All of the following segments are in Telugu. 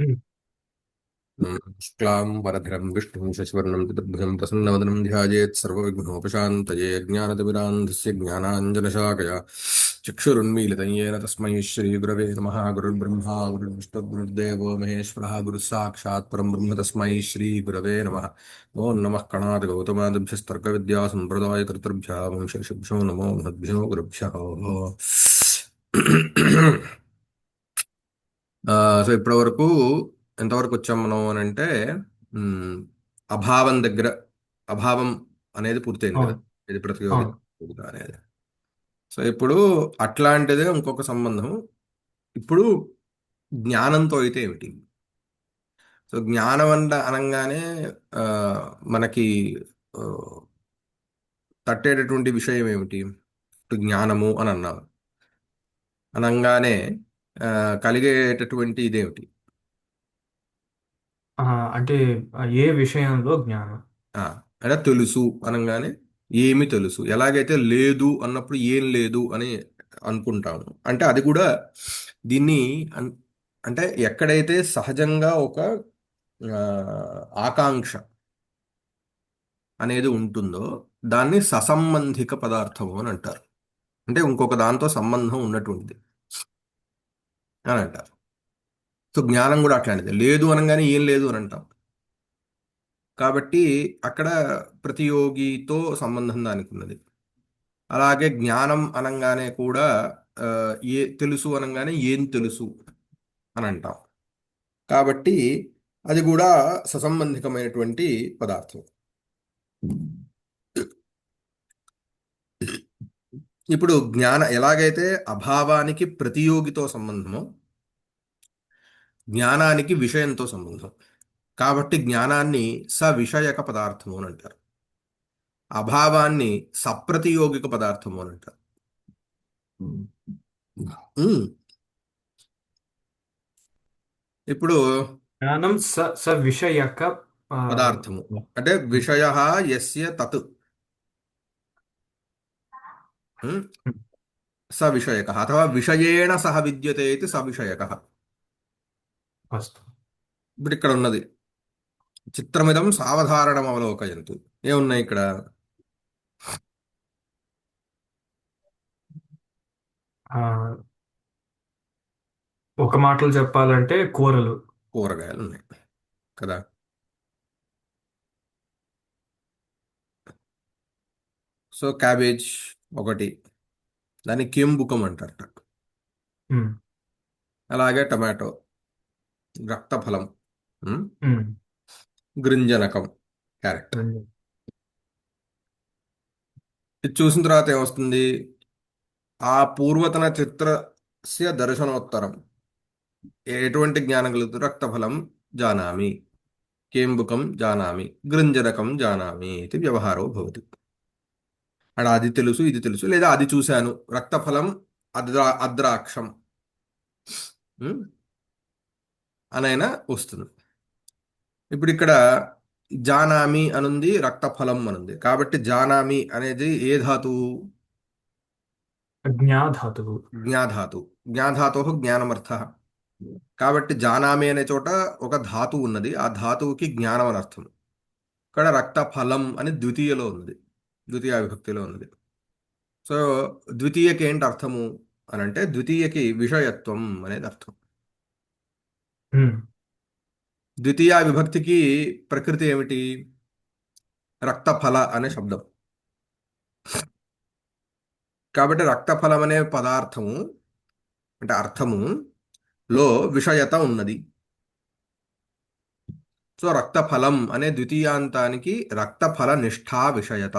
ఉమ్, शुक्लां वरधरं विष्णुं शशिवर्णं चतुर्भुजं प्रसन्नवदनं ध्यायेत् सर्वविघ्नोपशान्तये ज्ञानतिमिरान्धस्य ज्ञानाञ्जनशाकया चक्षुरुन्मीलितं येन तस्मै श्रीगुरवे नमः। गुरुर्ब्रह्मा गुरुर्विष्णुर्गुरुर्देवो महेश्वरः गुरुः साक्षात् परं ब्रह्म तस्मै श्रीगुरवे नमः। ॐ नमः कणादिगौतमादिभ्यस्तर्कविद्यासम्प्रदायकर्तृभ्यः वंशऋषिभ्यो नमो महद्भ्यो गुरुभ्यः। ఆ, సో ఇప్పటి వరకు ఎంతవరకు వచ్చాం మనం అని అంటే అభావం దగ్గర అభావం అనేది పూర్తయింది కదా. అవును. ఇది ప్రతియోగి అవును. అనేది. సో ఇప్పుడు అట్లాంటిదే ఇంకొక సంబంధం. ఇప్పుడు జ్ఞానంతో అయితే ఏమిటి? సో జ్ఞానం అంట అనగానే ఆ, మనకి ఆ, తట్టేటటువంటి విషయం ఏమిటి? ఇప్పుడు జ్ఞానము అని అన్నాం. అనగానే కలిగేటటువంటి ఇదేమిటి? ఆ, అంటే ఏ విషయంలో జ్ఞానం? ఆ, అంటే తెలుసు అనగానే ఏమి తెలుసు? ఎలాగైతే లేదు అన్నప్పుడు ఏం లేదు అని అనుకుంటాము. అంటే అది కూడా దీన్ని అన్- అంటే ఎక్కడైతే సహజంగా ఒక ఆ, ఆకాంక్ష అనేది ఉంటుందో దాన్ని ససంబంధిక పదార్థము అని అంటారు. అంటే ఇంకొక దాంతో సంబంధం ఉన్నటువంటిది. అని అంటారు. సో జ్ఞానం కూడా అట్లాంటిది. లేదు అనగానే ఏం లేదు అని అంటాం. కాబట్టి అక్కడ ప్రతియోగితో సంబంధం దానికి ఉన్నది అలాగే జ్ఞానం అనగానే కూడా ఏ తెలుసు అనగానే ఏం తెలుసు అని అంటాం. కాబట్టి అది కూడా ససంబంధికమైనటువంటి పదార్థం. ఇప్పుడు జ్ఞాన ఎలాగైతే అభావానికి ప్రతియోగితో సంబంధమో జ్ఞానానికి విషయంతో సంబంధం. కాబట్టి జ్ఞానాన్ని సవిషయక పదార్థము అని అంటారు. అభావాన్ని సప్రతియోగిక పదార్థము అని అంటారు. ఇప్పుడు జ్ఞానం స స విషయక పదార్థము. అంటే విషయ యస్య తత్. స విషయక అథవా విషయేణ సహ విద్యతే ఇది స విషయక ఇప్పుడు ఇక్కడ ఉన్నది. చిత్రమిదం సావధారణం అవలోకయంతు. ఏమున్నాయి ఇక్కడ? ఒక మాటలు చెప్పాలంటే కూరలు. కూరగాయలు ఉన్నాయి. కదా? సో క్యాబేజ్ ఒకటి. దాన్ని కెంబుకం అంటారట. అలాగే టమాటో. రక్తఫలం. గృంజనకం. క్యారెట్ ఇది చూసిన తర్వాత ఏమొస్తుంది? ఆ పూర్వతన చిత్రస్య దర్శనోత్తరం. ఎటువంటి జ్ఞానం కలుగుతుంది? రక్తఫలం జానామి. కేంబుకం జానామి. గృంజనకం జానామి ఇది వ్యవహారో భవతి. అక్కడ అది తెలుసు ఇది తెలుసు లేదా అది చూశాను. రక్తఫలం అద్రా అద్రాక్షం. అనైనా వస్తుంది. ఇప్పుడు ఇక్కడ జానామి అనుంది రక్తఫలం అనుంది. కాబట్టి జానామి అనేది ఏ ధాతువు? జ్ఞాధాతువు. జ్ఞాధాతు. జ్ఞాధాతో జ్ఞానమర్థ. కాబట్టి జానామి అనే చోట ఒక ధాతువు ఉన్నది. ఆ ధాతువుకి జ్ఞానం అని అర్థం. ఇక్కడ రక్తఫలం అని ద్వితీయలో ఉన్నది. ద్వితీయ విభక్తిలో ఉన్నది. సో ద్వితీయకి ఏంటి అర్థము అని అంటే ద్వితీయకి విషయత్వం అనేది అర్థం. ద్వితీయ విభక్తికి ప్రకృతి ఏమిటి? రక్తఫల అనే శబ్దం. కాబట్టి రక్తఫలం అనే పదార్థము అంటే అర్థము లో విషయత ఉన్నది. సో రక్తఫలం అనే ద్వితీయాంతానికి రక్తఫల నిష్ఠా విషయత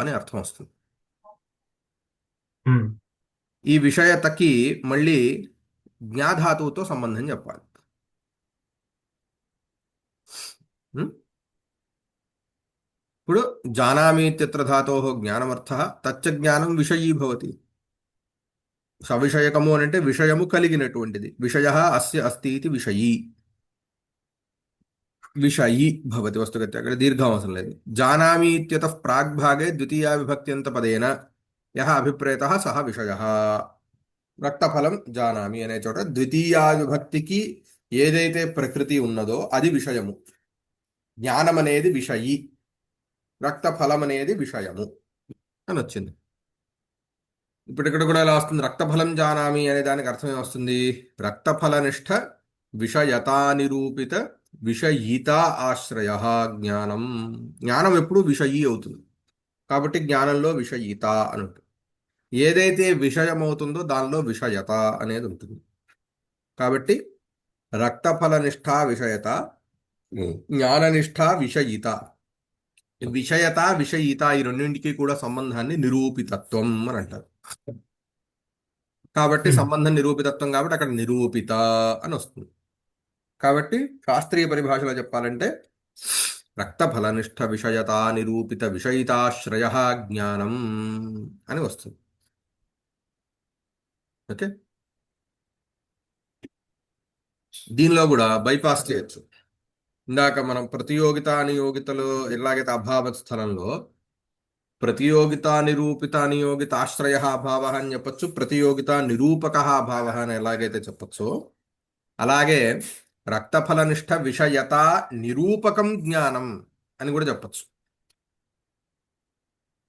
అని అర్థం వస్తుంది. ఈ విషయతకి మళ్ళీ జ్ఞాధాతువుతో సంబంధం చెప్పాలి? ఇప్పుడు జానామీత్యత్ర ధాతో జ్ఞానమర్థ తచ్చ జ్ఞానం విషయీ భవతి సవిషయకము అని అంటే విషయము కలిగినటువంటిది. విషయ అస్య అస్తి ఇది విషయీ. విషయి భవతి వస్తుగత్య అక్కడ దీర్ఘం అవసరం లేదు జానామి ఇత్యత ప్రాగ్భాగే ద్వితీయ విభక్త్యంత పదేన యహ అభిప్రేత సహ విషయ రక్తఫలం జానామి అనే చోట ద్వితీయ విభక్తికి ఏదైతే ప్రకృతి ఉన్నదో అది విషయము జ్ఞానం అనేది విషయి రక్తఫలం అనేది విషయము అని వచ్చింది ఇప్పుడు ఇక్కడ కూడా ఎలా వస్తుంది? రక్తఫలం జానామి అనే దానికి అర్థం ఏమొస్తుంది? రక్తఫలనిష్ట విషయతానిరూపిత విషయిత ఆశ్రయ జ్ఞానం. జ్ఞానం ఎప్పుడు విషయీ అవుతుంది. కాబట్టి జ్ఞానంలో విషయిత అని ఉంటుంది. ఏదైతే విషయం అవుతుందో దానిలో విషయత అనేది ఉంటుంది. కాబట్టి రక్తఫలనిష్ట విషయత జ్ఞాననిష్ట విషయిత. విషయత విషయిత ఈ రెండింటికి కూడా సంబంధాన్ని నిరూపితత్వం అని అంటారు. కాబట్టి. సంబంధం నిరూపితత్వం కాబట్టి అక్కడ నిరూపిత అని వస్తుంది. కాబట్టి శాస్త్రీయ పరిభాషలో చెప్పాలంటే రక్తఫలనిష్ట విషయత నిరూపిత విషయితాశ్రయ జ్ఞానం అని వస్తుంది. ఓకే? దీనిలో కూడా బైపాస్ చేయొచ్చు. ఇందాక మనం ప్రతియోగిత నియోగితలు ఎలాగైతే అభావ స్థలంలో ప్రతియోగిత నిరూపిత అనియోగిత ఆశ్రయ అభావ అని చెప్పచ్చు ప్రతియోగిత నిరూపక అభావ అని ఎలాగైతే చెప్పచ్చో అలాగే రక్తఫలనిష్ట విషయత నిరూపకం జ్ఞానం అని కూడా చెప్పొచ్చు.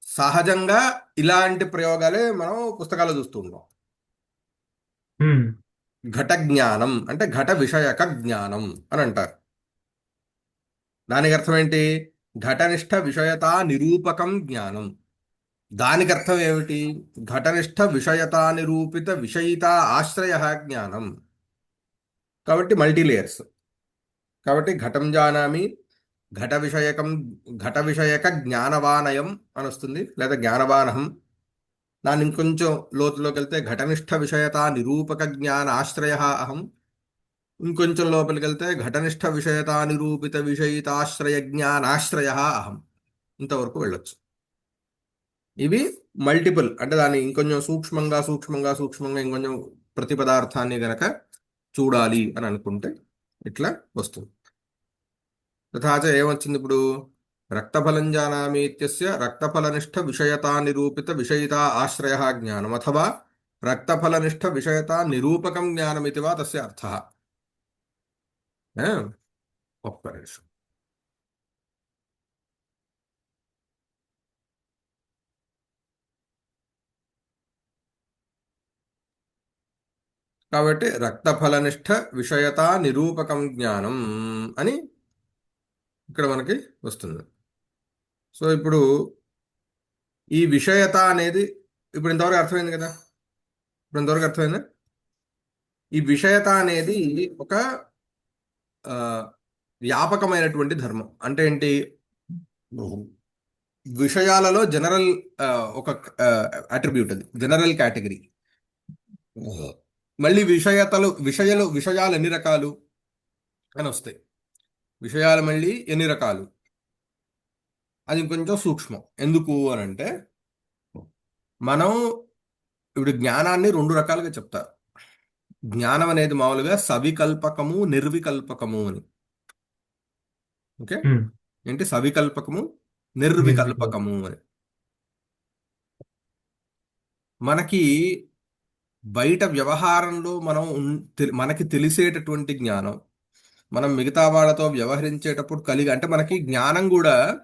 సహజంగా ఇలాంటి ప్రయోగాలే మనం పుస్తకాలు చూస్తూ ఉంటాం. ఘట జ్ఞానం అంటే ఘట విషయక జ్ఞానం అని అంటారు. దానికి అర్థం ఏంటి? ఘటనిష్ట విషయత నిరూపకం జ్ఞానం. దానికి అర్థం ఏమిటి? ఘటనిష్ట విషయత నిరూపిత విషయిత ఆశ్రయ జ్ఞానం. కాబట్టి మల్టీ లేయర్స్ కాబట్టి ఘటం జానామి ఘట విషయకం ఘట విషయక జ్ఞానవానయం అని వస్తుంది లేదా జ్ఞానవానహం. దాన్ని ఇంకొంచెం లోతులోకి వెళ్తే ఘటనిష్ట విషయత నిరూపక జ్ఞాన ఆశ్రయ అహం. ఇంకొంచెం లోపలికి వెళ్తే ఘటనిష్ట విషయత నిరూపిత విషయితాశ్రయ జ్ఞానాశ్రయ అహం. ఇంతవరకు వెళ్ళొచ్చు. ఇవి మల్టిపుల్ అంటే దాన్ని ఇంకొంచెం సూక్ష్మంగా సూక్ష్మంగా సూక్ష్మంగా ఇంకొంచెం ప్రతి పదార్థాన్ని గనక చూడాలి అని అనుకుంటే ఇట్లా వస్తుంది. తథాచ ఏమొచ్చింది ఇప్పుడు? రక్తఫలం జానామి రక్తఫలనిష్ట విషయతా నిరూపిత విషయిత ఆశ్రయ జ్ఞానం అథవా రక్తఫలనిష్ట విషయత నిరూపకం జ్ఞానమితి వా తస్య అర్థ. ఒక్క నిమిషం. కాబట్టి రక్తఫలనిష్ట విషయత నిరూపకం జ్ఞానం అని ఇక్కడ మనకి వస్తుంది. సో ఇప్పుడు ఈ విషయత అనేది ఇప్పుడు ఇంతవరకు అర్థమైంది కదా? ఇప్పుడు ఇంతవరకు అర్థమైందా? ఈ విషయత అనేది ఒక వ్యాపకమైనటువంటి ధర్మం. అంటే ఏంటి? విషయాలలో జనరల్ ఒక అట్రిబ్యూట్ అది. General category. మళ్ళీ విషయతలు విషయాలు విషయాలు ఎన్ని రకాలు? అని వస్తాయి. విషయాలు మళ్ళీ ఎన్ని రకాలు? అది ఇంకొంచెం సూక్ష్మం. ఎందుకు అని అంటే మనం ఇప్పుడు జ్ఞానాన్ని రెండు రకాలుగా చెప్తారు. జ్ఞానం అనేది మామూలుగా సవికల్పకము నిర్వికల్పకము అని. ఓకే? ఏంటి? సవికల్పకము నిర్వికల్పకము అని. మనకి బయట వ్యవహారంలో మనం మనకి తెలిసేటటువంటి జ్ఞానం మనం మిగతా వాళ్ళతో వ్యవహరించేటప్పుడు కలిగి అంటే మనకి జ్ఞానం కూడా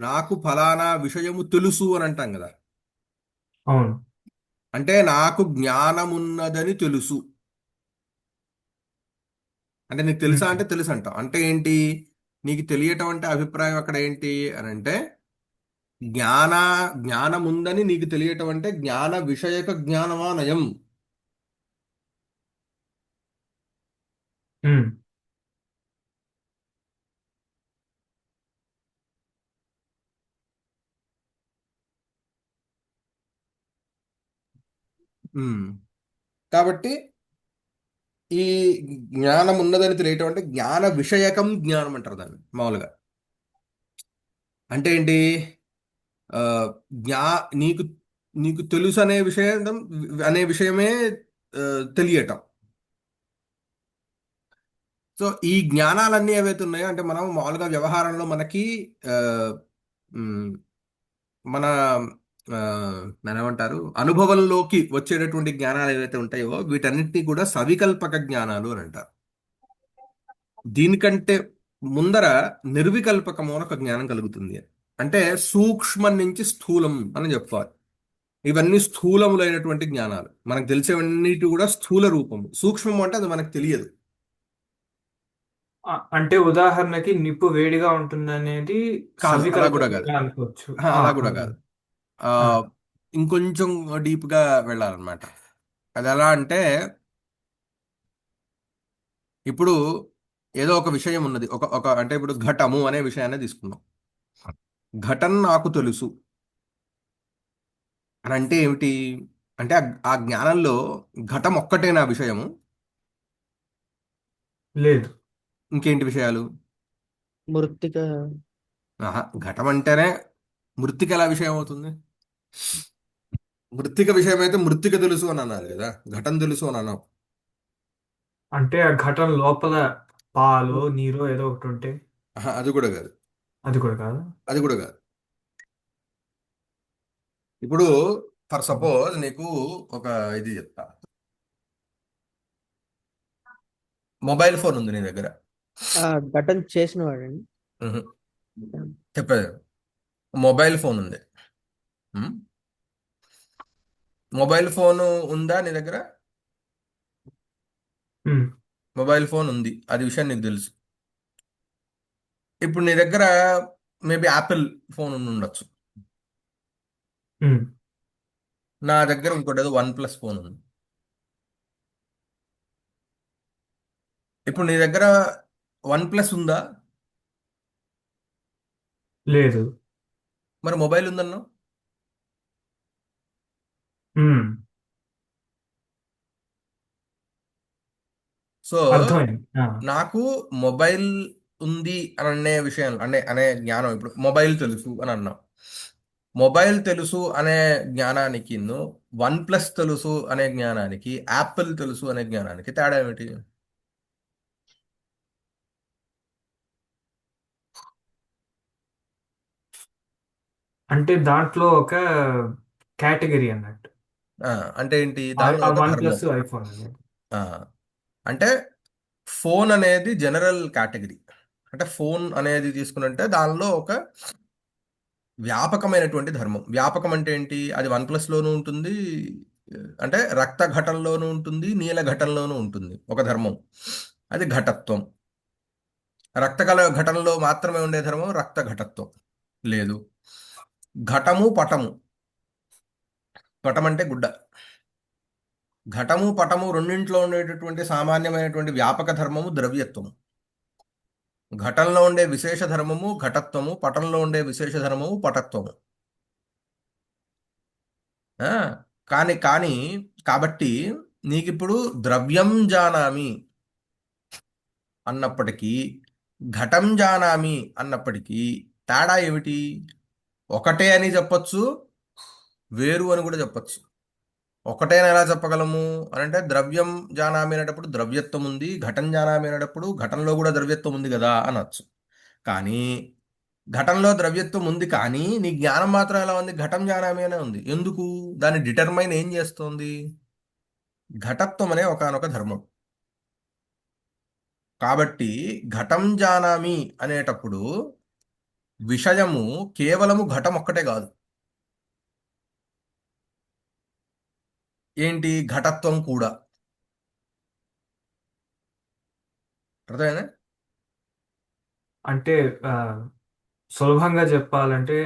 నాకు ఫలానా విషయము తెలుసు అని అంటాం కదా. అవును. అంటే నాకు జ్ఞానమున్నదని తెలుసు. అంటే నీకు తెలుసా అంటే తెలుసు అంటాం అంటే ఏంటి? నీకు తెలియటం అంటే అభిప్రాయం అక్కడ ఏంటి? అని అంటే జ్ఞాన జ్ఞానం ఉందని నీకు తెలియటం అంటే జ్ఞాన విషయక ఉమ్. కాబట్టి ఈ జ్ఞానం ఉన్నదని తెలియటం అంటే జ్ఞాన విషయకం జ్ఞానం అంటారు దాన్ని మామూలుగా. అంటే ఏంటి? జ్ఞా నీకు నీకు తెలుసు అనే విషయం అనే విషయమే తెలియటం. సో ఈ జ్ఞానాలన్నీ ఏవైతే ఉన్నాయో అంటే మనం మామూలుగా వ్యవహారంలో మనకి మన ఆ, ఏమంటారు? అనుభవంలోకి వచ్చేటటువంటి జ్ఞానాలు ఏవైతే ఉంటాయో వీటన్నిటినీ కూడా సవికల్పక జ్ఞానాలు అని అంటారు. దీనికంటే ముందర నిర్వికల్పకము ఒక జ్ఞానం కలుగుతుంది. అని అంటే సూక్ష్మం నుంచి స్థూలం అని చెప్పాలి ఇవన్నీ స్థూలములైనటువంటి జ్ఞానాలు. మనకు తెలిసేవన్నిటి కూడా స్థూల రూపము. సూక్ష్మము అంటే అది మనకు తెలియదు. అంటే ఉదాహరణకి నిప్పు వేడిగా ఉంటుందనేది అలా కూడా కాదు. అనుకోవచ్చు. అలా కూడా కాదు. ఇంకొంచెం డీప్గా వెళ్ళాలన్నమాట. అది ఎలా అంటే ఇప్పుడు ఏదో ఒక విషయం ఉన్నది. ఒక ఒక అంటే ఇప్పుడు ఘటము అనే విషయాన్ని తీసుకుందాం. ఘటన నాకు తెలుసు. అని అంటే ఏమిటి? అంటే ఆ జ్ఞానంలో ఘటం ఒక్కటే నా విషయము. లేదు. ఇంకేంటి విషయాలు? మృత్తిక ఆహా ఘటం అంటేనే మృత్తిక ఎలా విషయం అవుతుంది? మృత్తిక విషయం అయితే మృత్తిక తెలుసు అని అన్నారు కదా. ఘటం తెలుసు అని అన్నాం అంటే ఆ ఘటన లోపల పాలు నీరు ఏదో ఒకటి ఉంటే. ఆహా, అది కూడా కాదు. అది కూడా కాదు? అది కూడా కాదు. ఇప్పుడు ఫర్ సపోజ్ నీకు ఒక ఇది చెప్తా. మొబైల్ ఫోన్ ఉంది నీ దగ్గర. ఆ ఘటన చేసిన వాడండి. చెప్పేది. మొబైల్ ఫోన్ ఉంది. ఉమ్. మొబైల్ ఫోన్ ఉందా నీ దగ్గర? ఉమ్, మొబైల్ ఫోన్ ఉంది. అది విషయం నీకు తెలుసు. ఇప్పుడు నీ దగ్గర మేబీ యాపిల్ ఫోన్ ఉండి ఉండొచ్చు. నా దగ్గర ఇంకోటి ఏదో వన్ ప్లస్ ఫోన్ ఉంది. ఇప్పుడు నీ దగ్గర వన్ ప్లస్ ఉందా? లేదు. మరి మొబైల్ ఉందన్నావు ఉమ్, సో నాకు మొబైల్ ఉంది అని అనే విషయం అనే అనే జ్ఞానం ఇప్పుడు మొబైల్ తెలుసు అని అన్నాం. మొబైల్ తెలుసు అనే జ్ఞానానికి వన్ ప్లస్ తెలుసు అనే జ్ఞానానికి యాపిల్ తెలుసు అనే జ్ఞానానికి తేడా ఏమిటి? అంటే దాంట్లో ఒక కేటగిరీ అన్నట్టు. అంటే ఏంటి? దానిలో ఒక వన్ ధర్మం. ప్లస్ ఐఫోన్ అనేది ఆ, అంటే ఫోన్ అనేది జనరల్ కేటగిరీ. అంటే ఫోన్ అనేది తీసుకున్నట్టే దానిలో ఒక వ్యాపకమైనటువంటి ధర్మం. వ్యాపకం అంటే ఏంటి? అది వన్ ప్లస్లోనూ ఉంటుంది. అంటే రక్త ఘటనలోనూ ఉంటుంది నీల ఘటనలోనూ ఉంటుంది ఒక ధర్మం. అది ఘటత్వం. రక్త కల ఘటనలో మాత్రమే ఉండే ధర్మం రక్త ఘటత్వం. లేదు. ఘటము పటము. పటం అంటే గుడ్డ. ఘటము పటము రెండింటిలో ఉండేటటువంటి సామాన్యమైనటువంటి వ్యాపక ధర్మము ద్రవ్యత్వము. ఘటంలో ఉండే విశేష ధర్మము ఘటత్వము పటంలో ఉండే విశేష ధర్మము పటత్వము. కానీ కానీ కాబట్టి నీకిప్పుడు ద్రవ్యం జానామి అన్నప్పటికీ ఘటం జానామి అన్నప్పటికీ తేడా ఏమిటి? ఒకటే అని చెప్పచ్చు వేరు అని కూడా చెప్పచ్చు. ఒకటేన ఎలా చెప్పగలము? అని అంటే ద్రవ్యం జానామి అనేటప్పుడు ద్రవ్యత్వం ఉంది ఘటం జానామి అనేటప్పుడు ఘటంలో కూడా ద్రవ్యత్వం ఉంది కదా అనొచ్చు. కానీ ఘటంలో ద్రవ్యత్వం ఉంది కానీ నీ జ్ఞానం మాత్రం ఎలా ఉంది? ఘటం జానామి అనే ఉంది. ఎందుకు? దాన్ని డిటర్మైన్ ఏం చేస్తుంది? ఘటత్వం అనే ఒకానొక ధర్మం. కాబట్టి ఘటం జానామి అనేటప్పుడు విషయము కేవలము ఘటం ఒక్కటే కాదు. ఏంటి ఘటత్వం కూడా? అర్థమైందా? అంటే సులభంగా చెప్పాలంటే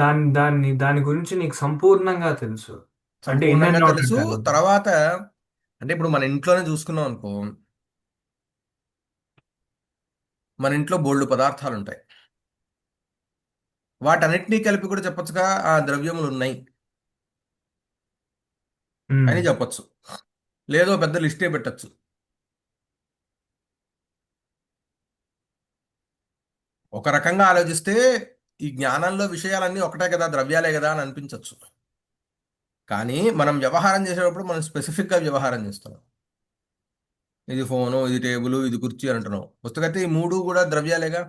దాని దాన్ని దాని గురించి నీకు సంపూర్ణంగా తెలుసు. అంటే సంపూర్ణంగా తెలుసు. తర్వాత అంటే ఇప్పుడు మన ఇంట్లోనే చూసుకున్నాం అనుకో మన ఇంట్లో బోల్డు పదార్థాలు ఉంటాయి వాటన్నిటినీ కలిపి కూడా చెప్పొచ్చుగా ఆ ద్రవ్యములు ఉన్నాయి ఉమ్, అని చెప్పొచ్చు. లేదో పెద్ద లిస్టే పెట్టచ్చు. ఒక రకంగా ఆలోచిస్తే ఈ జ్ఞానంలో విషయాలన్నీ ఒకటే కదా ద్రవ్యాలే కదా అని అనిపించవచ్చు కానీ మనం వ్యవహారం చేసేటప్పుడు మనం స్పెసిఫిక్గా వ్యవహారం చేస్తున్నాం. ఇది ఫోను ఇది టేబుల్ ఇది కుర్చీ అని అంటున్నాం. పుస్తకైతే ఈ మూడు కూడా ద్రవ్యాలేగా?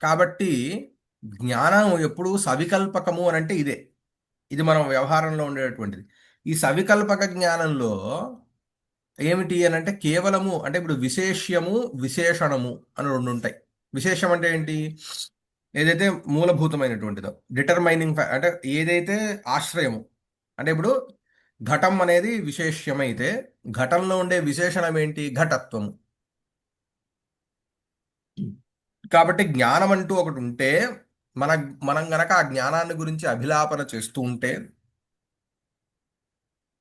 కాబట్టి జ్ఞానం ఎప్పుడు సవికల్పకము అని అంటే ఇదే. ఇది మనం వ్యవహారంలో ఉండేటువంటిది ఈ సవికల్పక జ్ఞానంలో ఏమిటి అని అంటే కేవలము అంటే ఇప్పుడు విశేష్యము విశేషణము అని రెండు ఉంటాయి. విశేషం అంటే ఏంటి? ఏదైతే మూలభూతమైనటువంటిదో డిటర్మైనింగ్ అంటే ఏదైతే ఆశ్రయము. అంటే ఇప్పుడు ఘటం అనేది విశేష్యమైతే ఘటంలో ఉండే విశేషణం ఏంటి ఘటత్వము. కాబట్టి జ్ఞానం అంటూ ఒకటి ఉంటే మన మనం గనక ఆ జ్ఞానాన్ని గురించి అభిలాపన చేస్తూ ఉంటే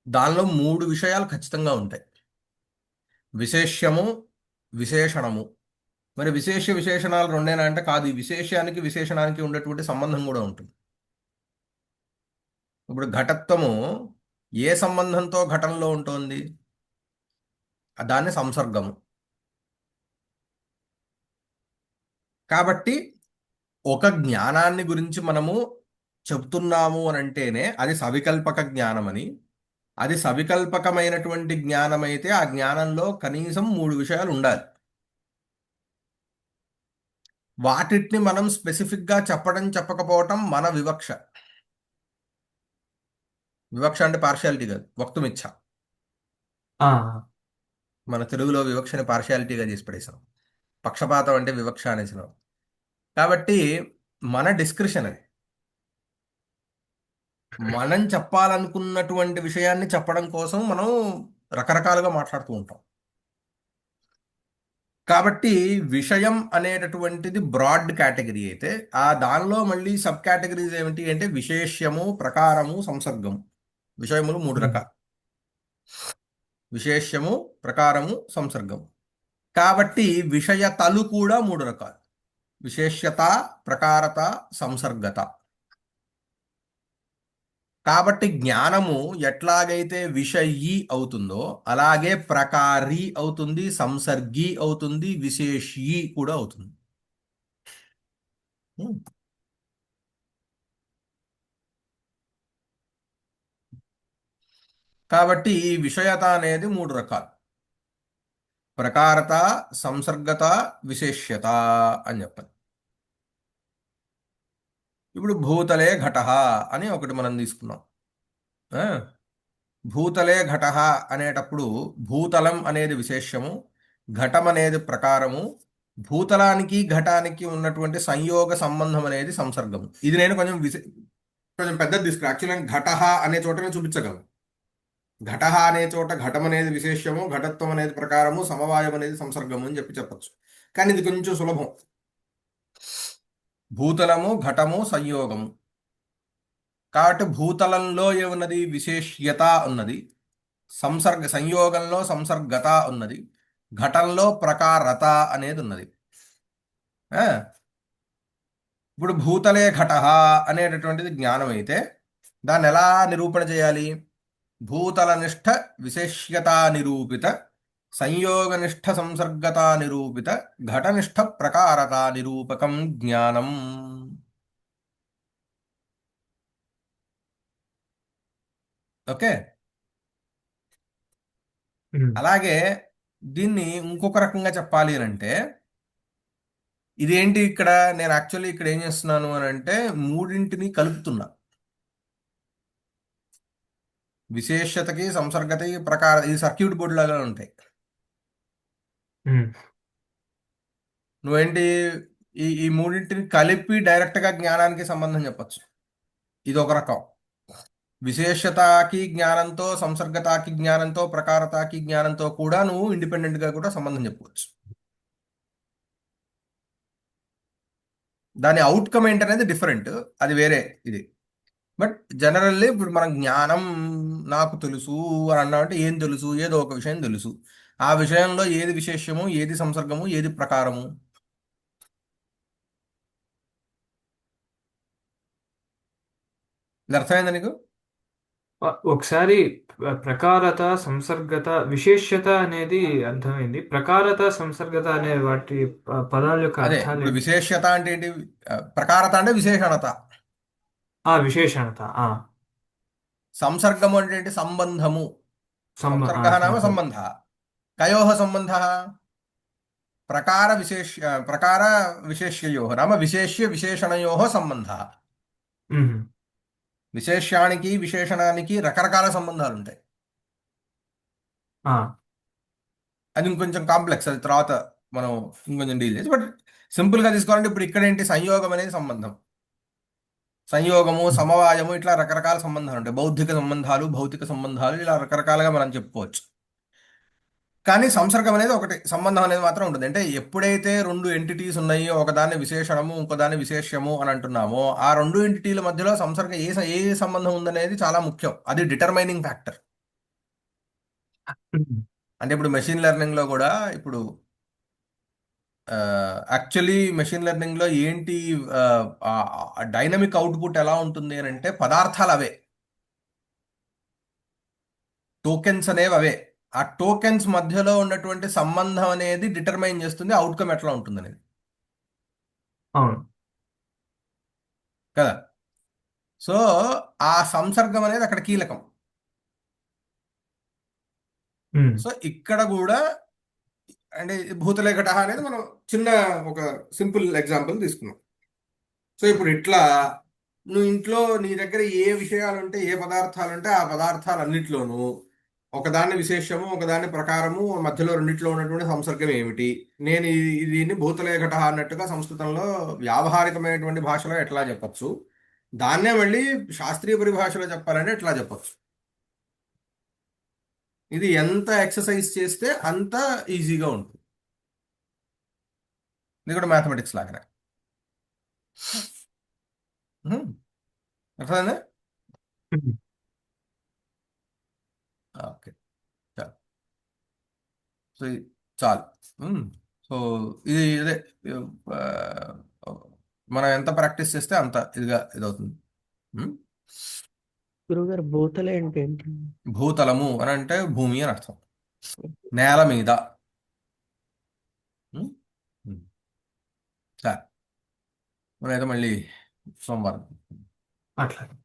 దానిలో మూడు విషయాలు ఖచ్చితంగా ఉంటాయి. విశేష్యము విశేషణము. మరి విశేష విశేషణాలు రెండేనా అంటే కాదు ఈ విశేషానికి విశేషణానికి ఉండేటువంటి సంబంధం కూడా ఉంటుంది. ఇప్పుడు ఘటత్వము ఏ సంబంధంతో ఘటనలో ఉంటుంది? దాన్ని సంసర్గము. కాబట్టి ఒక జ్ఞానాన్ని గురించి మనము చెప్తున్నాము అని అంటేనే అది సవికల్పక జ్ఞానమని. అది సవికల్పకమైనటువంటి జ్ఞానమైతే ఆ జ్ఞానంలో కనీసం మూడు విషయాలు ఉండాలి. వాటిని మనం స్పెసిఫిక్గా చెప్పడం చెప్పకపోవటం మన వివక్ష. వివక్ష అంటే పార్షియాలిటీ కాదు వక్తుమిచ్చ మన తెలుగులో వివక్షని పార్షియాలిటీగా చేసి పడేసాం పక్షపాతం అంటే వివక్ష అనేసినాం. కాబట్టి మన డిస్క్రిప్షన్ అది. మనం చెప్పాలనుకున్నటువంటి విషయాన్ని చెప్పడం కోసం మనం రకరకాలుగా మాట్లాడుతూ ఉంటాం. కాబట్టి విషయం అనేటటువంటిది బ్రాడ్ కేటగిరీ అయితే ఆ దానిలో మళ్ళీ సబ్ కేటగిరీస్ ఏమిటి అంటే విశేష్యము ప్రకారము సంసర్గము. విషయములు మూడు రకాలు. విశేష్యము ప్రకారము సంసర్గము. కాబట్టి విషయతలు కూడా మూడు రకాలు. విశేష్యత ప్రకారత సంసర్గత. కాబట్టి జ్ఞానము ఎట్లాగైతే విషయీ అవుతుందో అలాగే ప్రకారి అవుతుంది సంసర్గి అవుతుంది విశేషీ కూడా అవుతుంది. హ్మ్. కాబట్టి ఈ విషయత అనేది మూడు రకాలు. ప్రకారత సంసర్గత విశేష్యత అని చెప్పాలి ఇప్పుడు భూతలే ఘట అని ఒకటి మనం తీసుకున్నాం. భూతలే ఘట అనేటప్పుడు భూతలం అనేది విశేషము ఘటం అనేది ప్రకారము భూతలానికి ఘటానికి ఉన్నటువంటి సంయోగ సంబంధం అనేది సంసర్గము. ఇది నేను కొంచెం విశే కొంచెం పెద్దది తీసుకురా యాక్చువల్గా ఘట అనే చోటనే చూపించగలను. ఘట అనే చోట ఘటం అనేది విశేషము ఘటత్వం అనేది ప్రకారము సమవాయం అనేది సంసర్గము అని చెప్పి చెప్పచ్చు. కానీ ఇది కొంచెం సులభం. భూతలము ఘటము సంయోగము. కాబట్టి భూతలంలో ఏమున్నది? విశేష్యత ఉన్నది. సంసర్గ సంయోగంలో సంసర్గత ఉన్నది. ఘటంలో ప్రకారత అనేది ఉన్నది. ఇప్పుడు భూతలే ఘట అనేటటువంటిది జ్ఞానం అయితే దాన్ని ఎలా నిరూపణ చేయాలి? భూతలనిష్ట విశేష్యత నిరూపిత సంయోగనిష్ట సంసర్గత నిరూపిత ఘటనిష్ట ప్రకారత నిరూపకం జ్ఞానం. ఓకే? అలాగే దీన్ని ఇంకొక రకంగా చెప్పాలి అని అంటే ఇదేంటి ఇక్కడ నేను యాక్చువల్లీ ఇక్కడ ఏం చేస్తున్నాను అని అంటే మూడింటిని కలుపుతున్నా. విశేషతకి సంసర్గతకి ప్రకార ఇది సర్క్యూట్ బోర్డు లాగా ఉంటాయి. ఉమ్, నువ్వేంటి? ఈ ఈ మూడింటిని కలిపి డైరెక్ట్గా జ్ఞానానికి సంబంధం చెప్పచ్చు. ఇది ఒక రకం. విశేషతకి జ్ఞానంతో సంసర్గతకి జ్ఞానంతో ప్రకారతకి జ్ఞానంతో కూడా నువ్వు ఇండిపెండెంట్గా కూడా సంబంధం చెప్పవచ్చు దాని అవుట్కమ్ ఏంటనేది డిఫరెంట్ అది వేరే ఇది. బట్ జనరల్లీ ఇప్పుడు మనం జ్ఞానం నాకు తెలుసు అని అన్నామంటే ఏం తెలుసు? ఏదో ఒక విషయం తెలుసు. ఆ విషయంలో ఏది విశేషము ఏది సంసర్గము ఏది ప్రకారము? ఇది అర్థమైందా నీకు? ఒకసారి ప్ర- ప్రకారత సంసర్గత విశేష్యత అనేది అర్థమైంది. ప్రకారత సంసర్గత అనే వాటి పదాల యొక్క అదే అర్థాలు ఇప్పుడు? విశేషత అంటే ఏంటి? ప్రకారత అంటే విశేషణత. ఆ విశేషణత ఆ. సంసర్గము అంటే ఏంటి? సంబంధము. సంసర్గ నామ సంబంధ. కయోః సంబంధ. ప్రకార విశేష ప్రకార విశేష్యయోः నామ విశేష్య విశేషణయోः సంబంధ. విశేష్యానికి విశేషణానికి రకరకాల సంబంధాలు ఉంటాయి అది ఇంకొంచెం కాంప్లెక్స్ అది తర్వాత మనం ఇంకొంచెం డీల్ చేసి బట్ సింపుల్గా తీసుకోవాలంటే ఇప్పుడు ఇక్కడ ఏంటి సంయోగం అనేది సంబంధం. సంయోగము సమవాయము ఇట్లా రకరకాల సంబంధాలు ఉంటాయి బౌద్ధిక సంబంధాలు భౌతిక సంబంధాలు ఇలా రకరకాలుగా మనం చెప్పుకోవచ్చు. కానీ సంసర్గం అనేది ఒకటి సంబంధం అనేది మాత్రం ఉంటుంది. అంటే ఎప్పుడైతే రెండు ఎంటిటీస్ ఉన్నాయో ఒకదాని విశేషణము ఇంకోదాని విశేషము అని అంటున్నామో ఆ రెండు ఎంటిటీల మధ్యలో సంసర్గం ఏ ఏ సంబంధం ఉందనేది చాలా ముఖ్యం. అది డిటర్మైనింగ్ ఫ్యాక్టర్ అంటే ఇప్పుడు మెషిన్ లెర్నింగ్లో కూడా ఇప్పుడు యాక్చువల్లీ మెషిన్ లెర్నింగ్లో ఏంటి డైనమిక్ అవుట్పుట్ ఎలా ఉంటుంది అని అంటే పదార్థాలు అవే. టోకెన్స్ అనేవి అవే. ఆ టోకెన్స్ మధ్యలో ఉన్నటువంటి సంబంధం అనేది డిటర్మైన్ చేస్తుంది అవుట్కమ్ ఎట్లా ఉంటుంది అనేది. అవును. కదా? సో ఆ సంసర్గం అనేది అక్కడ కీలకం. సో ఇక్కడ కూడా అంటే భూతలేఖట అనేది మనం చిన్న ఒక సింపుల్ ఎగ్జాంపుల్ తీసుకున్నాం. సో ఇప్పుడు ఇట్లా నువ్వు ఇంట్లో నీ దగ్గర ఏ విషయాలు ఉంటే ఏ పదార్థాలు ఉంటే ఆ పదార్థాలన్నిట్లోనూ ఒకదాన్ని విశేషము ఒకదాన్ని ప్రకారము మధ్యలో రెండిట్లో ఉన్నటువంటి సంసర్గం ఏమిటి? నేను దీన్ని భూతలేఖట అన్నట్టుగా సంస్కృతంలో వ్యావహారికమైనటువంటి భాషలో ఎట్లా చెప్పొచ్చు? దాన్నే మళ్ళీ శాస్త్రీయ పరిభాషలో చెప్పాలంటే ఎట్లా చెప్పొచ్చు? ఇది ఎంత ఎక్సర్సైజ్ చేస్తే అంత ఈజీగా ఉంటుంది. ఇది కూడా మ్యాథమెటిక్స్ లాగానే. ఉహుం. అర్థమైందా. ఓకే చాలు సో చాలు. సో ఇది ఇదే మనం ఎంత ప్రాక్టీస్ చేస్తే అంత ఇదిగా ఇదవుతుంది. ఉమ్. గురువుగారు భూతలే అంటే ఏంటి? భూతలము అని అంటే భూమి అని అర్థం. నేల మీద. ఉమ్. ఉమ్. సరే. మనైతే మళ్ళీ సోమవారం. అట్లా